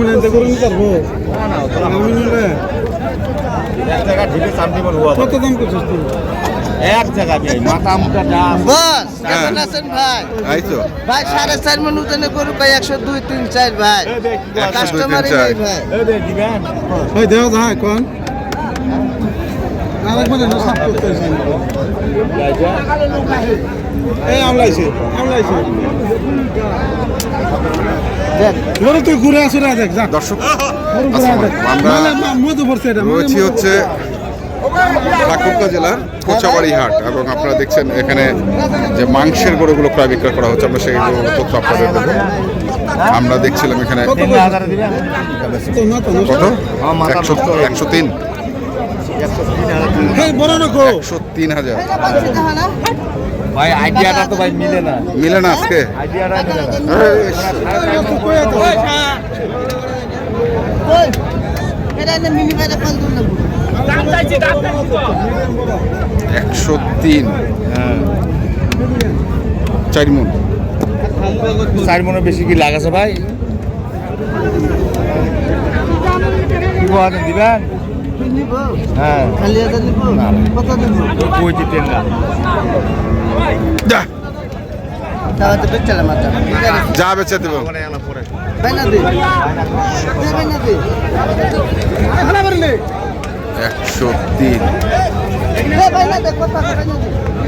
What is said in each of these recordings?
মানে এতে করে নিতে পারব। এক জায়গা ঢিলে চান্দি বল হুয়া কত দাম করছিস তুই? এক জায়গা দিয়ে মাথা মুখটা যা বস হ্যাঁ। কেমন আছেন ভাই? এই ভাই সাড়ে চার মন ওজনে গরু ভাই একশো দুই তিন চার ভাই। একশো দুই তিন কাস্টমারই নেই ভাই। এই দে দিবেন ওই দেহ যায় কোন। তুই ঘুরে আসো দেখ দর্শক রয়েছি হচ্ছে ঠাকুরগাঁ জেলার কোচাবাড়ি হাট এবং আপনারা দেখছেন এখানে যে মাংসের গরুগুলো ক্রয় বিক্রয় করা হচ্ছে আমরা সেই তথ্য আপনাদের দেবো আমরা দেখছিলাম এখানে কত না একশো একশো তিন। একশো তিন হাজার। ভাই আইডিয়াটা তো ভাই মিলে না। মিলে না আজকে? মিনি একশো তিন। চার মন চার মনে বেশি কি লাগাছে ভাই? কি দিবেন? হ্যাঁ। যা, বেচে দেবো। একশো তিন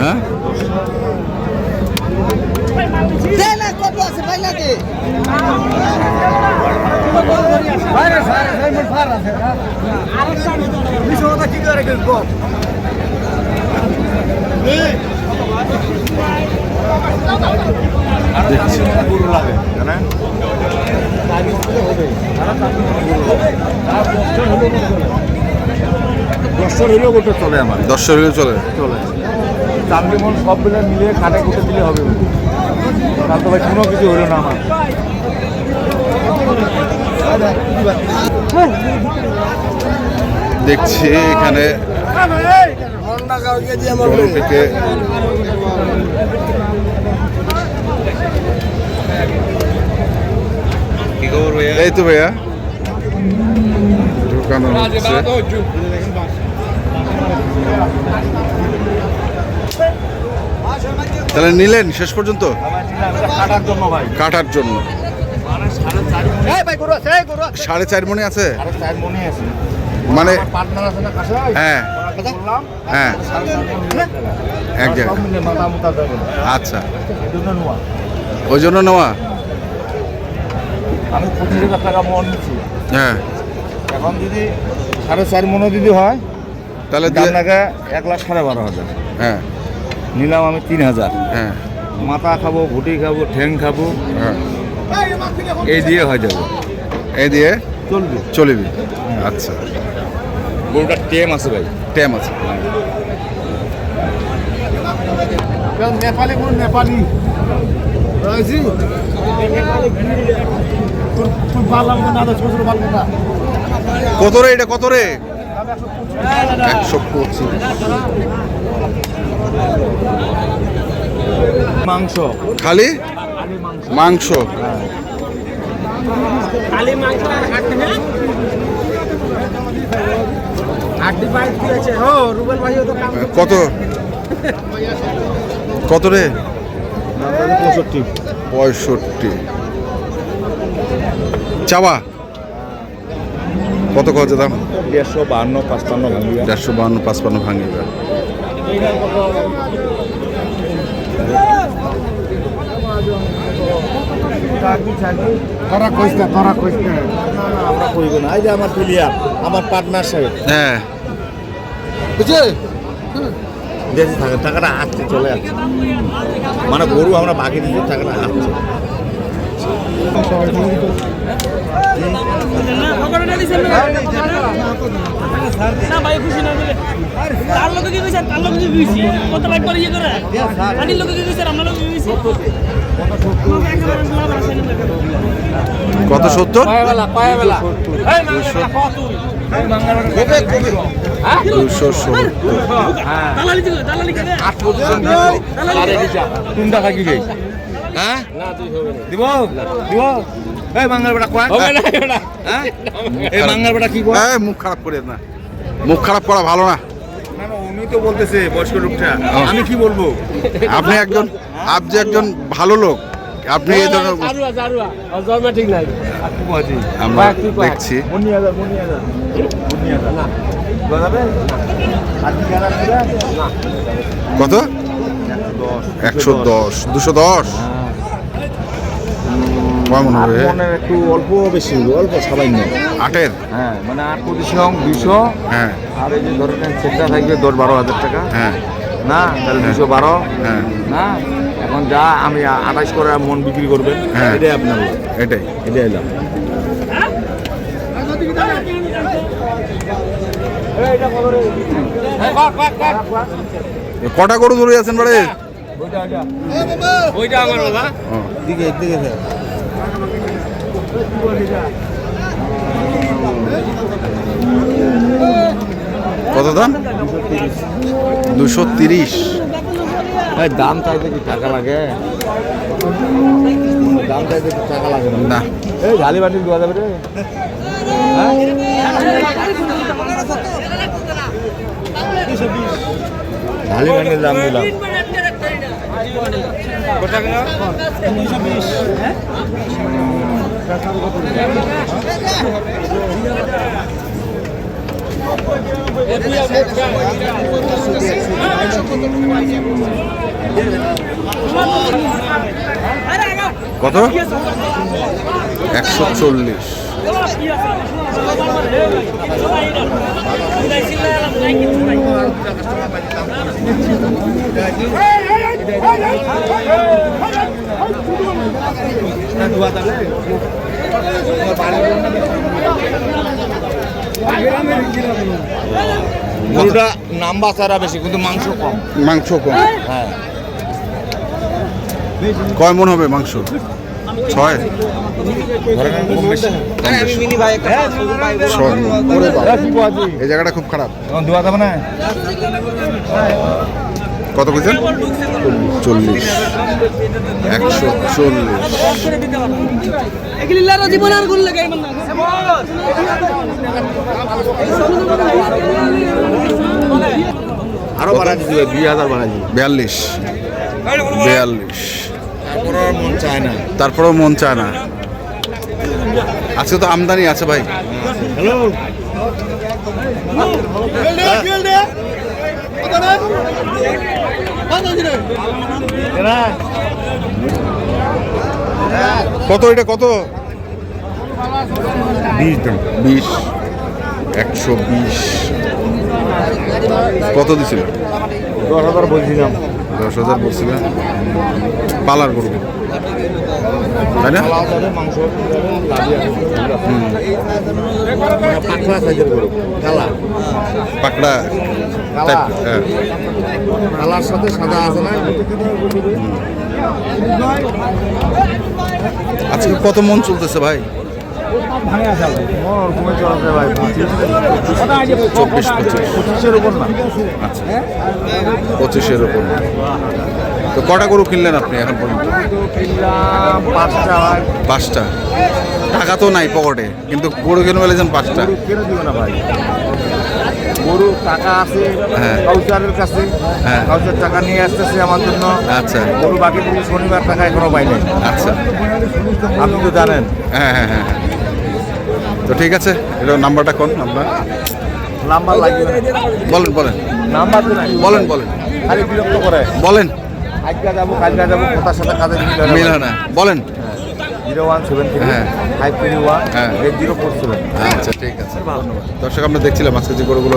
হ্যাঁ? দে না কত আছে ভাই না দে দেখছি গরু লাগে জানেন দশটা হইলেও চলে। আমার দশ হলেও চলে। চলে। চান্দি মন সব মিলে মিলিয়ে খাটে কুটে দিলে হবে। তাহলে তো ভাই কোনো কিছু হলো না আমার। দেখছি এখানে থেকে এই তো ভাইয়া। ঢুকানো হচ্ছে। তাহলে নিলেন শেষ পর্যন্ত? কাটার জন্য। ভাই কাটার জন্য সাড়ে চার মনে আছে মনে হ্যাঁ। হ্যাঁ। এক জায়গায়। আচ্ছা। ওই জন্য নেওয়া আমি পঁচিশ হাজার টাকা মন নিচ্ছি। হ্যাঁ। এখন যদি সাড়ে চার মনে যদি হয় তাহলে এক লাখ সাড়ে বারো হাজার। হ্যাঁ। নিলাম আমি তিন হাজার। হ্যাঁ। মাথা খাব ভুটি খাব ঠ্যাং খাব। হ্যাঁ। এই দিয়ে হয়ে যাবে। এই দিয়ে চলবে। চলিবি। আচ্ছা। গরুটা টেম আছে ভাই। ট্যাম আছে। নেপালি গরু নেপালি। কত রে এটা কত রে? একশো পঁচিশ। মাংস। খালি? মাংস। কত? কত রে? পঁয়ষট্টি। পঁয়ষট্টি। চাওয়া? কত কত দাম? দেড়শো বাহান্ন পাঁচপান্ন ভাঙিয়া দেড়শো বাহান্ন পাঁচপান্ন তোরা কইস না তোরা কইস না। আমরা কইব না। এই যে আমার প্লেয়ার আমার পার্টনার সাহেব। হ্যাঁ। বুঝছে দেশে থাকে টাকাটা আসছে চলে আসছে। মানে গরু আমরা বাকি দিচ্ছি টাকাটা আসছে। না না ভাই খুশি না বলে তার লোকে কি কইছেন তার লোকে কি কইছি কত লাইট ইয়ে করে লোকে কি কইছেন আমরা লোকে কি কইছি কত সত্তর দুশো সত্তর হ্যাঁ? দিব? দিব? এই বাঙাল বেটা কয় হ্যাঁ? এই বাঙাল বেটা কি কয় এই, মুখ খারাপ করে না। মুখ খারাপ করা ভালো না। না না উনি তো বলতেছে বয়স্ক লোকটা। আমি কি বলব? আপনি একজন আপনি একজন ভালো লোক আপনি এই ধরনের আমরা দেখছি। না। না কত? একশো দশ। দুশো। দশ কেমন হবে একটু অল্প বেশি অল্প সবাই নেই আটের? হ্যাঁ মানে আট দুশো হ্যাঁ। আর এই যে ধরেন সেটটা থাকবে দশ বারো হাজার টাকা। হ্যাঁ। না তাহলে দুশো বারো। হ্যাঁ। না এখন যা আমি আঠাশ করে মন বিক্রি করবেন হ্যাঁ। এটাই আপনার এটাই। এটাই এলাম কটা গরু ধরে আছেন বাড়ি ওইটা আমার বাবা। দিকে দিকে। কত দাম? দুশো তিরিশ। দাম চাইতে কি টাকা লাগে। দাম চাইতে কি টাকা লাগে। না। এই ঝালি বাটি দেওয়া যাবে রে। হ্যাঁ? ঝালি বাটির দাম দিলাম। কত একশো চল্লিশ। গরুটা নাম্বা ছাড়া বেশি কিন্তু মাংস কম। মাংস কম। হ্যাঁ। কয় মন হবে মাংস? ছয়। এই জায়গাটা খুব খারাপ। কত কইছেন? চল্লিশ। একশো চল্লিশ। আর বাড়া দিবে দুই হাজার বাড়া বিয়াল্লিশ। বিয়াল্লিশ। তারপরেও মন চায় না। আজকে তো আমদানি আছে ভাই। কত এটা কত? বিশ দাম। বিশ। একশো বিশ। কত দিছিল? দশ হাজার বলছিলাম। দশ হাজার বলছিলেন পালার করব তাই না? পাকড়া সাথে সাদা না আজকে কত মন চলতেছে ভাই? ওরকমই চলছে ভাই চব্বিশ পঁচিশ পঁচিশের উপর না? আচ্ছা। পঁচিশের উপর তো কটা গরু কিনলেন আপনি এখন পর্যন্ত? পাঁচটা। পাঁচটা। টাকা তো নাই পকেটে কিন্তু গরু কিনে ফেলেছেন পাঁচটা। কেন না ভাই। গরু টাকা আছে হ্যাঁ। কাউচারের কাছে। হ্যাঁ। কাউচার টাকা নিয়ে আসতেছে আমার জন্য। আচ্ছা। গরু বাকি শনিবার টাকা এখনও আচ্ছা। আপনি তো জানেন। হ্যাঁ হ্যাঁ হ্যাঁ। তো ঠিক আছে এটা নাম্বারটা কোন আপনার নাম্বার লাগবে। বলেন বলেন। নাম্বার বলেন বলেন। খালি বিরক্ত করে। বলেন। আজকে যাব কালকে যাব কথার সাথে কাজের মিল হয় না। বলেন। জিরো ওয়ান সেভেন থ্রি হ্যাঁ। ফাইভ থ্রি ওয়ান হ্যাঁ। Eight zero four seven. আচ্ছা ঠিক আছে। দর্শক আমরা দেখছিলাম আজকে যে গরুগুলো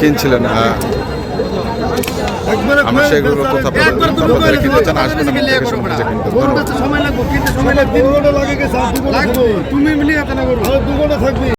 কিনছিলেন আহ, আমরা সেগুলো কথা আপনাদের কিনতে চান আসবেন সময় লাগবে কিনতে সময় লাগবে। তুমি মিলিয়ে থাকবি।